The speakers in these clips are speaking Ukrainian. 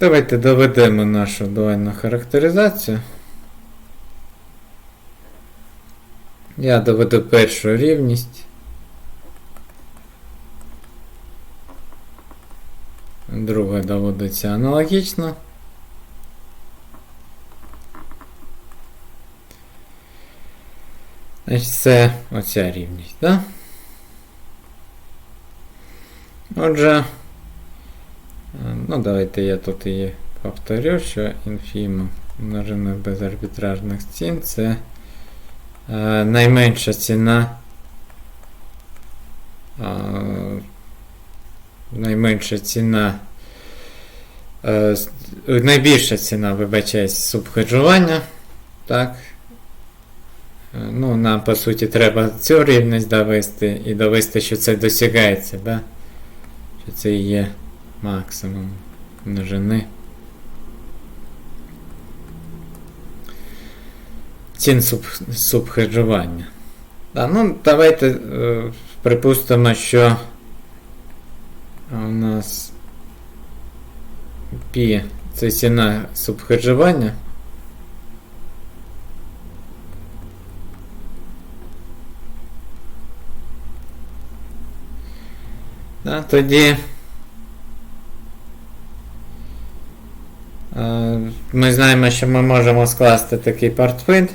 Давайте доведемо нашу дуальну характеризацію. Я доведу першу рівність. Друга доводиться аналогічно. Значить, це оця рівність, так? Да? Отже, ну давайте я тут її повторю, що інфіма множина без арбітражних цін це е, найменша ціна. Е, найменша ціна. Е, найбільша ціна, вибачаюсь, субхеджування. Так. Ну, нам по суті треба цю рівність довести і довести, що це досягається, да? що це є максимум множини. Цін суб, субхеджування. Да, ну, давайте е, припустимо, що у нас пі це ціна субхеджування. Да, тоді ми знаємо, що ми можемо скласти такий портфель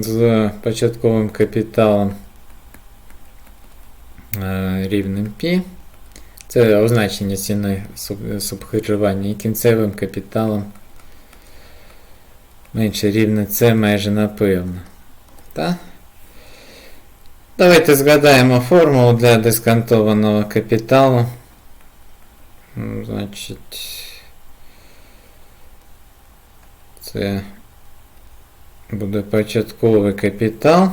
з початковим капіталом е, рівним π. Це означення ціни суб- субхеджування і кінцевим капіталом менше рівне С майже напевно. Так? Давайте згадаємо формулу для дисконтованого капіталу. М, Значить, це буде початковий капітал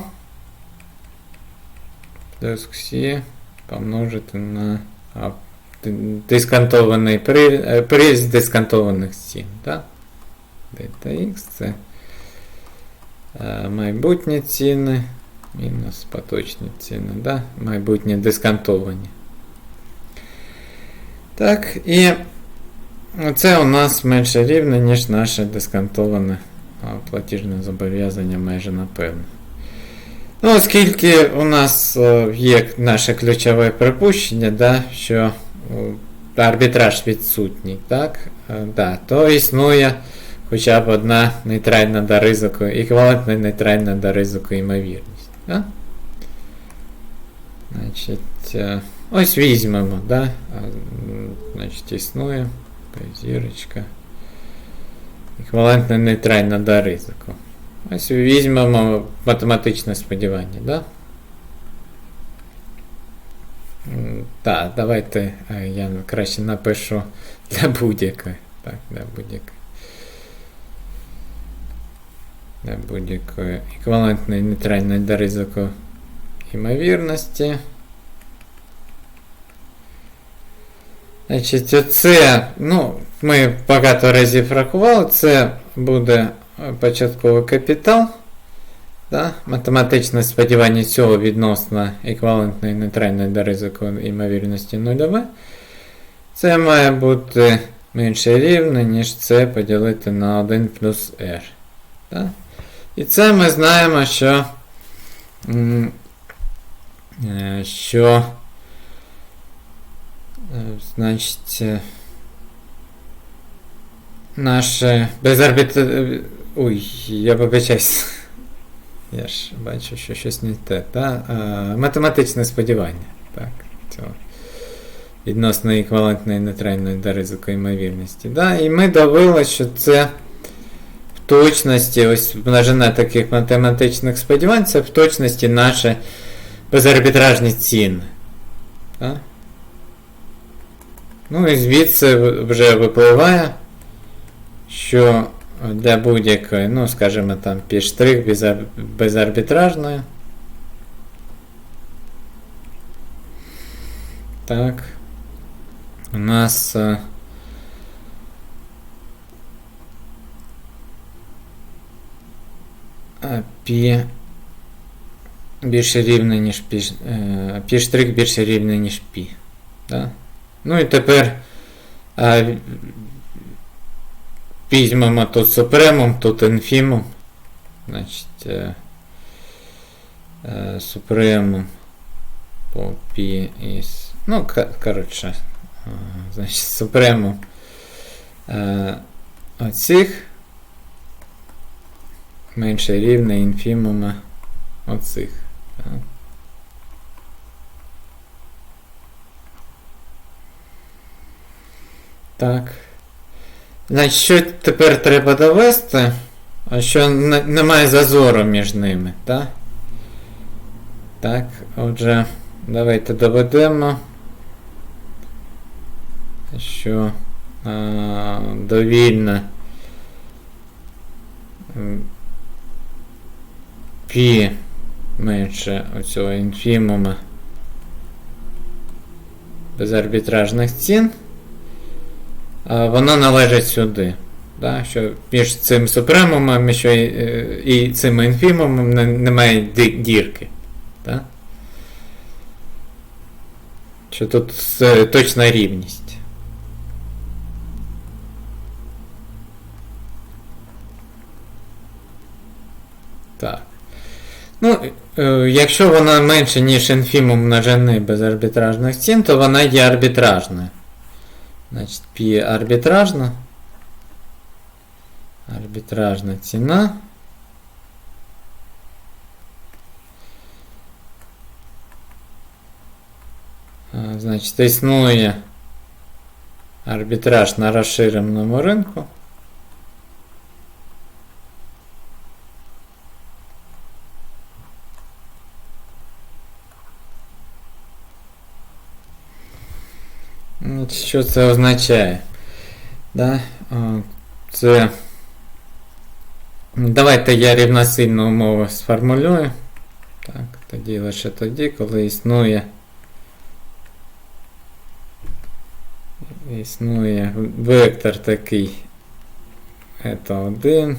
плюс всі помножити на а, ди- дисконтований при, е, приріст дисконтованих цін. Так? Дельта X це е, майбутні ціни. Мінус поточні ціни, да? майбутнє дисконтовані. Так, і це у нас менше рівне, ніж наше дисконтоване платіжне зобов'язання майже напевно. Ну, оскільки у нас е, є наше ключове припущення, да, що е, арбітраж відсутній, так, е, да, то існує хоча б одна нейтральна до ризику, еквівалентна нейтральна до ризику ймовірність. Да? Значить, е, ось візьмемо, да? а, м, значить, існує зірочка. Еквівалентна нейтральна до ризику. Ось візьмемо математичне сподівання, да? М, Так, давайте е, я краще напишу для будь-якої. Так, для будь-якої. Для будь-якої еквівалентної нейтральної до ризику ймовірності. Значить, оце, ну, ми багато разів рахували, це буде е, початковий капітал. Да? Математичне сподівання цього відносно еквівалентної нейтральної до ризику ймовірності нульове. Це має бути менше рівне, ніж це поділити на 1 плюс r. Да? І це ми знаємо, що, е, що значить, е, наше безарбіт... Ой, я вибачаюсь. Я ж бачу, що щось не те. Та? А, математичне сподівання. Так, цього. Відносно еквівалентної нейтральної до ризику ймовірності. Да? І ми довели, що це в точності, ось множина таких математичних сподівань, це в точності наші безарбітражні ціни. Так? Ну і звідси вже випливає, що для будь-якої, ну, скажімо там, піштрих безар- безарбітражної. Так. У нас. е, е, Пі більше рівне, ніж пі. е, Пі штрих більше рівне, ніж пі. Да? Ну і тепер а, візьмемо тут супремум, тут інфімум. Значить, е, е, супремум по пі із. Ну, коротше, е, значить, супремум е, оцих менше рівне інфімума оцих. Так. Так. Значить, що тепер треба довести? А що немає зазору між ними, так? Так, отже, давайте доведемо, що а, довільно пі менше оцього інфімума безарбітражних цін. А, Воно належить сюди. Да? Що між цим супремумом і, е, і цим інфімумом немає дірки. Да? Що тут е, точна рівність. Так. Ну, е, якщо вона менше, ніж інфімум множини без арбітражних цін, то вона є арбітражною. Значить, пі арбітражна. Арбітражна ціна. А, Значить, існує арбітраж на розширеному ринку. Що це означає? Да? О, Це. Давайте я рівносильну умову сформулюю. Так, тоді лише тоді, коли існує. Існує вектор такий. Это 1,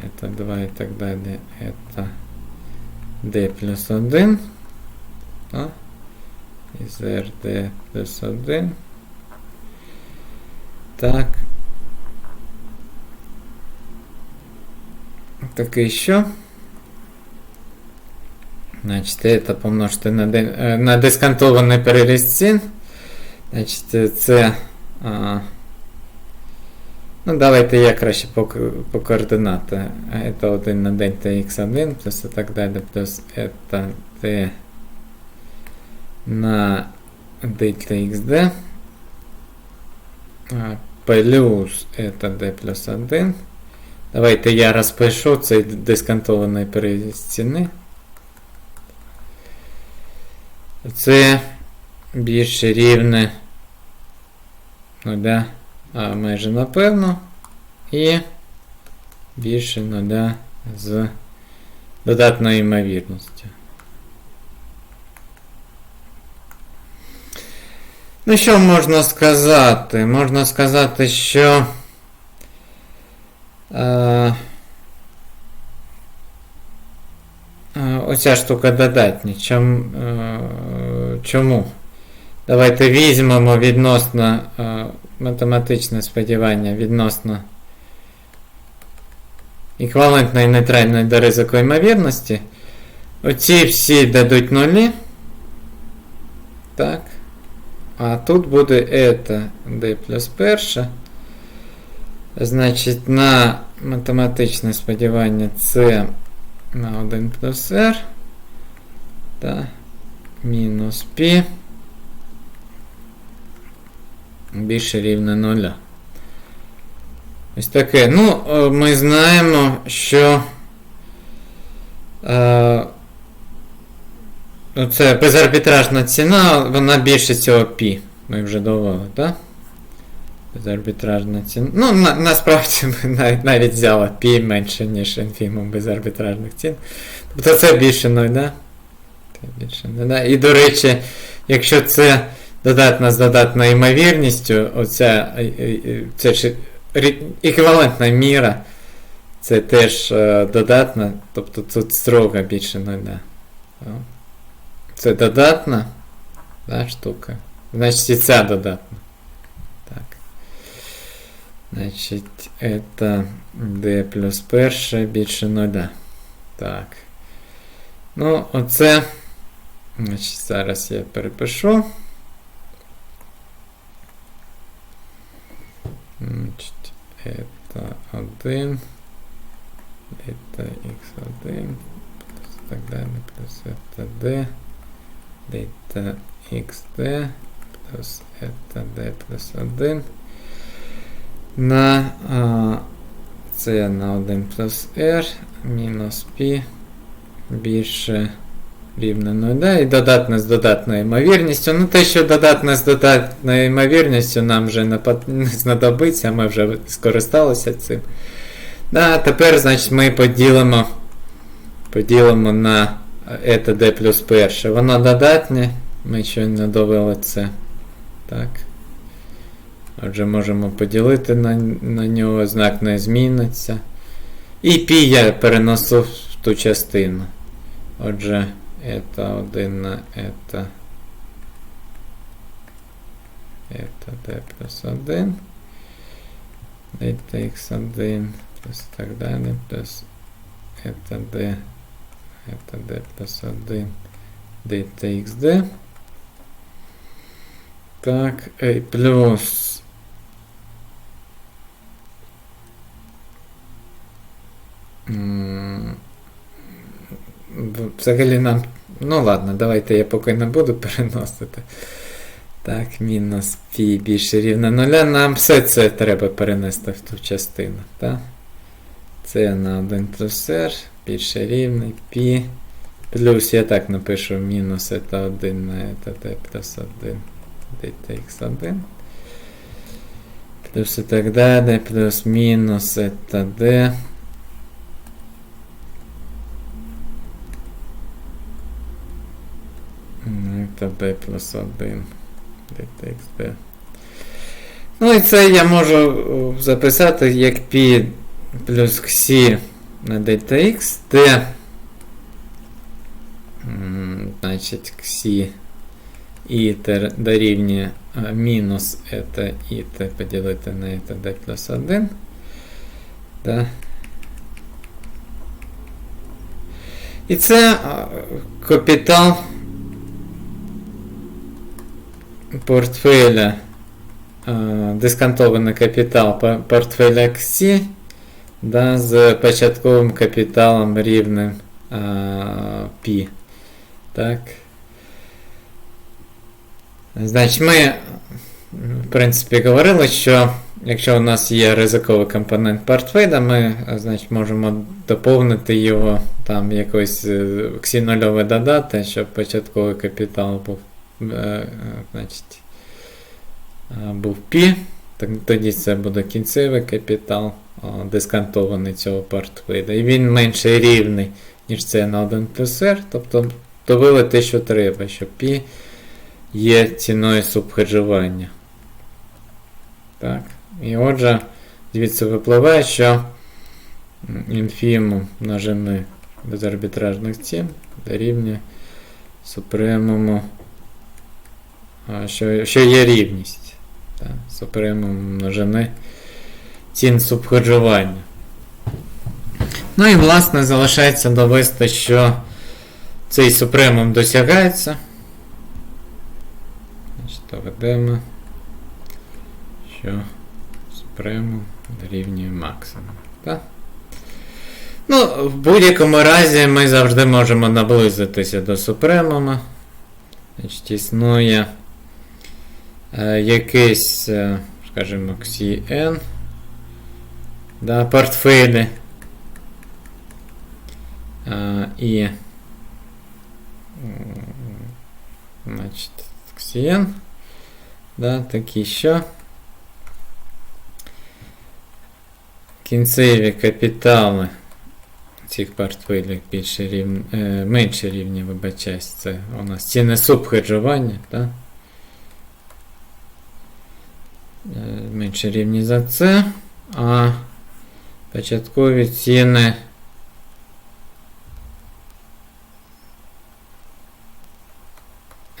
это 2 і так далі. Это d плюс 1. А? із RD плюс 1. Так. Такий що? Значить, это помножити на, де- е, на дисконтований переріз цін. Значить, е, це. А, ну, давайте я краще по, к- по координати. Это 1 на дельта x1 плюс і так далі, плюс это t на дельта xd а, Плюс это d плюс 1. Давайте я розпишу цей дисконтований переріз ціни. Це більше рівне нуля, а майже напевно. І більше нуля з додатною ймовірністю. Ну, що можна сказати? Можна сказати, що. Е, е, оця штука додатня. Чом, е, чому? Давайте візьмемо відносно е, математичне сподівання відносно еквівалентної нейтральної до ризику ймовірності. Оці всі дадуть нулі. Так. А тут буде это d плюс перше. Значить, на математичне сподівання це на 1 плюс r. Та мінус π. Більше рівне 0. Ось таке. Ну, е, ми знаємо, що. Е, Оце безарбітражна ціна, вона більше цього пі. Ми вже довели, так? Безарбітражна ціна. Ну, на, насправді ми навіть, навіть взяли пі менше, ніж інфімум безарбітражних цін. Тобто це більше 0, да? Це більше 0, да? І, до речі, якщо це додатна з додатною ймовірністю, оця е, е, це ж еквівалентна міра, це теж е, додатна, тобто тут строго більше 0, да. О. Це додатна да, штука. Значить і ця додатна. Так. Значить, это d плюс перше більше 0. Так. Ну, оце. Значить, зараз я перепишу. Значить, это 1. Это x1. Плюс так далі. Плюс это d. Это xd. Плюс это d плюс 1. На а, c на 1 плюс r мінус π більше рівне 0. Да? І додатне з додатною ймовірністю. Ну, те, що додатне з додатною ймовірністю нам вже не, пот- не знадобиться, ми вже скористалися цим. Да, тепер, значить, ми поділимо, поділимо на это d плюс перше. Воно додатнє. Ми щойно довели це. Так. Отже, можемо поділити на, на нього, знак не зміниться. І пі я переносу в ту частину. Отже, это 1 на это. Это d плюс 1. Это x1 плюс так далее. Плюс это d. Это d плюс 1. Дельта xd. Так, і плюс. Взагалі нам. Ну ладно, давайте я поки не буду переносити. Так, мінус пі більше рівне нуля. Нам все це треба перенести в ту частину. Так? Це на 1 плюс r більше рівний пі. Плюс я так напишу мінус это 1 на это d плюс 1 dx1. Плюс і так далі, плюс мінус это d. Ну, Это d плюс 1 dtxd. Ну і це я можу о, записати як π плюс xi на dtx, де м, значить xi і тер- дорівнює а, мінус это і t поділити на это d плюс 1. Да. І це капітал портфеля, дисконтований капітал портфеля XC да, з початковим капіталом рівним а. Так. Значить, ми, в принципі, говорили, що якщо у нас є ризиковий компонент портфеля, ми значить, можемо доповнити його там якось е, ксінольове додати, щоб початковий капітал був, е, е, значить, був. Так, тоді це буде кінцевий капітал, дисконтований цього портфеля. І він менше рівний, ніж це на 1 плюс R. Тобто добили те, що треба, що π є ціною субхеджування. Так. І отже, звідси випливає, що інфімум множини безарбітражних цін дорівнює супремуму, що, що є рівність. Так, множини цін субхеджування. Ну і власне залишається довести, що цей супремум досягається. Значить, доведемо, що супремум дорівнює максимуму. Так? Ну, в будь-якому разі ми завжди можемо наблизитися до супремума. Значить, існує е, якийсь, е, скажімо, XN, да, портфелі. Е, і значить, XN, да, такі що. Кінцеві капітали цих портфелів більше рівні, е, менше рівні, вибачаюсь, це у нас ціни субхеджування, так? Е, менше рівні за це, а початкові ціни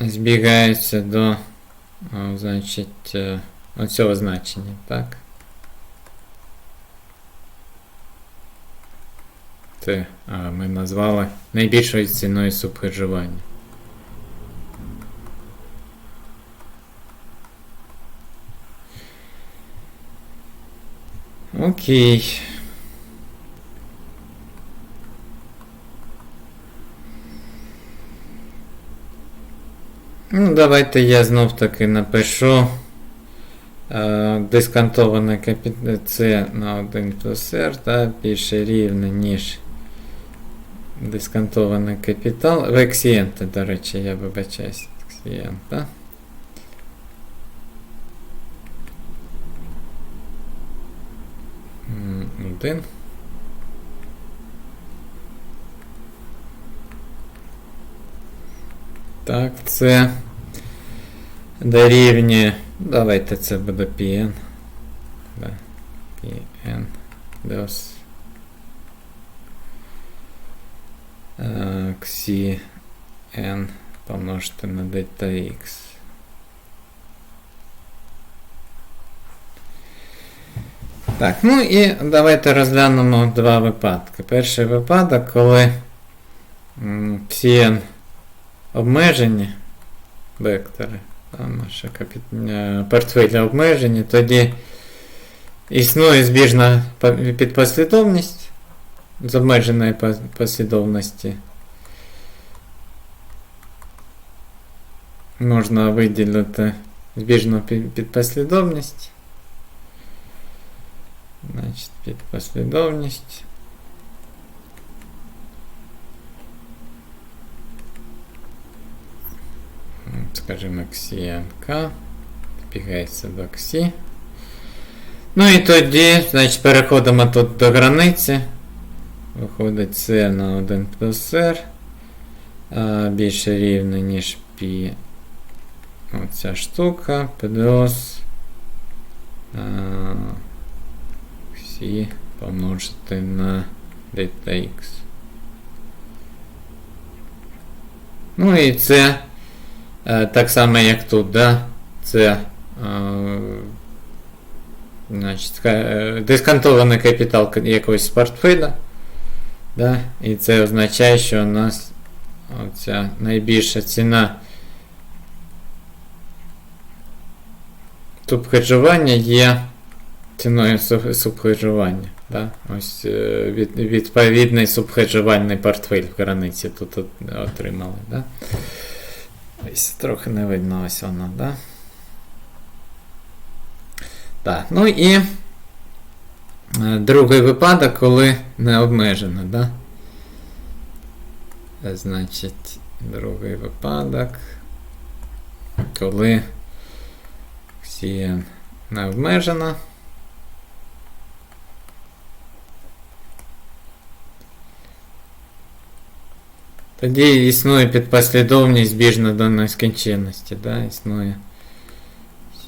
збігаються до а, значить, е, оцього значення, так? Це а, ми назвали найбільшою ціною субхеджування. Окей. Ну, давайте я знов таки напишу е, дисконтоване капітал на 1 плюс R, та, більше рівне, ніж дисконтований капітал. В ексієнти, до речі, я вибачаюсь. Ексієнт, так? М, Один. Так, це дорівнює. Давайте це буде PN. PN плюс е, XN помножити на delta X. Так, ну і давайте розглянемо два випадки. Перший випадок, коли CN обмежені вектори, там наша капі... е, обмежені, тоді існує збіжна по- підпослідовність з обмеженої послідовності. Можна виділити збіжну підпослідовність. Значить, підпослідовність. Скажімо, XNK. Збігається до XI. Ну і тоді, значить, переходимо тут до границі. Виходить C на 1 плюс R. Більше рівне, ніж π. Оця штука. Плюс. Всі помножити на delta x. Ну і це так само, як тут, да? Це е, значить, е, дисконтований капітал якогось портфеля. Да? І це означає, що у нас оця найбільша ціна субхеджування є ціною суб- субхеджування. Да? Ось е, від, відповідний субхеджувальний портфель в границі тут от, отримали. Да? Ось трохи не видно ось воно, да? Так, ну і е, другий випадок, коли не обмежено, да? Е, Значить, другий випадок, коли CN не обмежено. Тоді існує підпослідовність збіжна до нескінченності, да? існує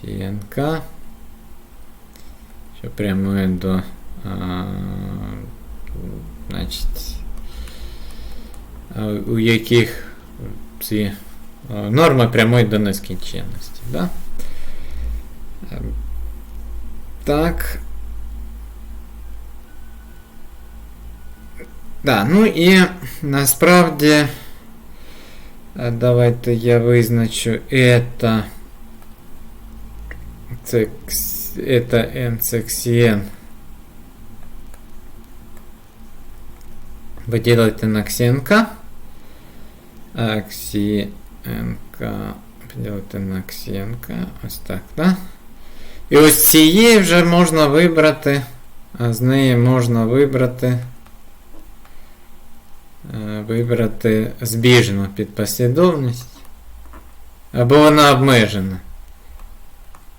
CNK, що прямує до а, значить, а, у яких ці а, норми прямують до нескінченності. Да? Ем, Так. Да, ну і насправді е, давайте я визначу это це, кс- это n це xn виділити на xnk а xnk поділити на xnk ось так, да? І ось цієї вже можна вибрати, а з неї можна вибрати е, вибрати збіжну підпослідовність. Або вона обмежена.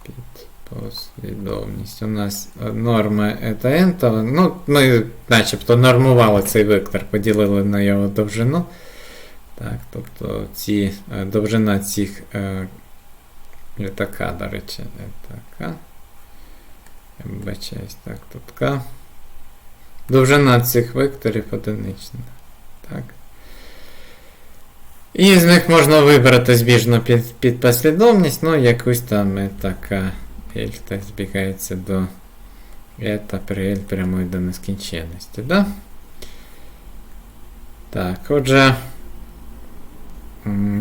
Підпослідовність. У нас е, норма это n, ну, ми начебто нормували цей вектор, поділили на його довжину. Так, тобто ці, е, довжина цих е, літака, до речі, літака. Вибачаюсь, так, тут К. Довжина цих векторів одинична. Так. І з них можна вибрати збіжну під, підпослідовність, ну якусь там е, така L так збігається до eta при L прямої до нескінченності, да? Так, отже.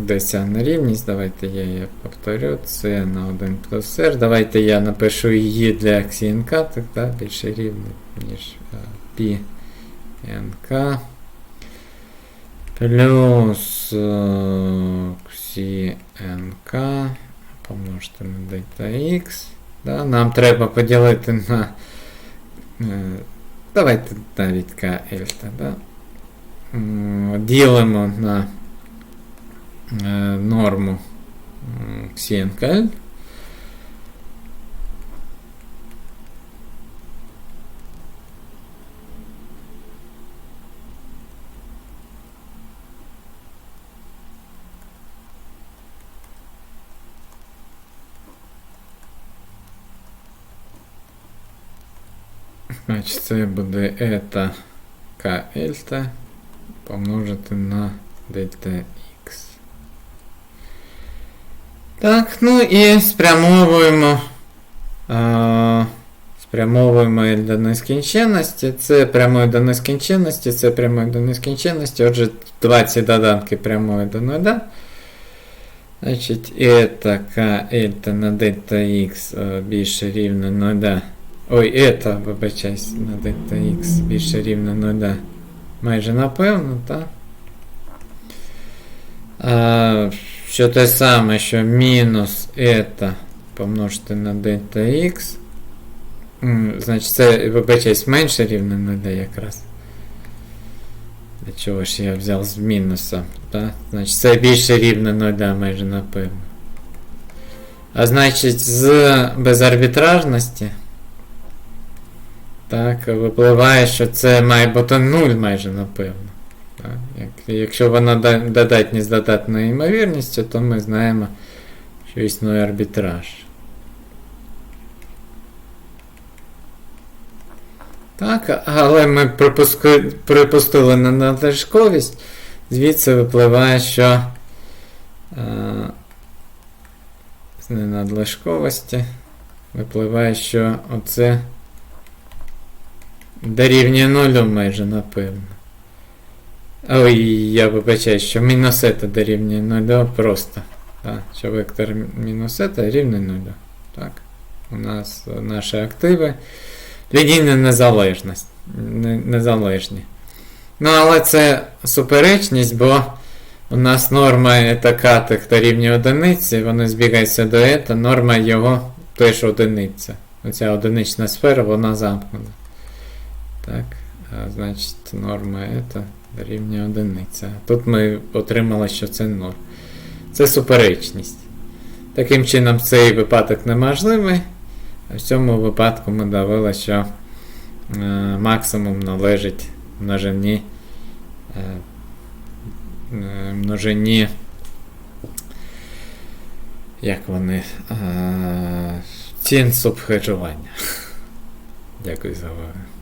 Десь ця нерівність, давайте я її повторю. Це на 1 плюс r. Давайте я напишу її для XNK, так, да, більше рівний, ніж е, π nk. Плюс е, XNK помножити на delta x. Да, нам треба поділити на. е, Давайте навіть KL. Да? М, Ділимо на е, норму м, XNKL. Значить, це буде ета k ельта помножити на дельта x. Так, ну і спрямовуємо. А, спрямовуємо L до нескінченності. Це прямої до нескінченності, це прямої до нескінченності. Отже, 20 доданки прямої до нуля. Значить, это k ельта на дельта x е, більше рівно 0. Ой, это, вибачайся, на дельта x більше рівно 0. Майже напевно, так? А, що те саме, що мінус это помножити на дельта x. М, Значить, це, вибачайсь, менше рівно 0 якраз. Для чого ж я взяв з мінусом, так? Значить, це більше рівно 0, майже напевно. А значить, з безарбітражності. Так, випливає, що це має бути 0 майже напевно. Так, як, якщо вона да- додатня з додатною ймовірністю, то ми знаємо, що існує арбітраж. Так, але ми припуски- припустили на надлишковість, звідси випливає, що е, з ненадлишковості випливає, що оце дорівнює нулю майже напевно. Ой, я вибачаю, що мінус це дорівнює нулю просто. Так, що вектор мінус це рівний нулю. Так. У нас наші активи. Лінійна незалежність. Не- Незалежні. Ну, але це суперечність, бо у нас норма така тих дорівнює одиниці, вони збігаються до ета, норма його теж одиниця. Оця одинична сфера, вона замкнена. Так, а, значить, норма ета дорівнює одиниця. Тут ми отримали, що це 0. Це суперечність. Таким чином, цей випадок неможливий. А в цьому випадку ми довели, що е, максимум належить множині, е, е, множині, як вони, е, цін субхеджування. Дякую за увагу.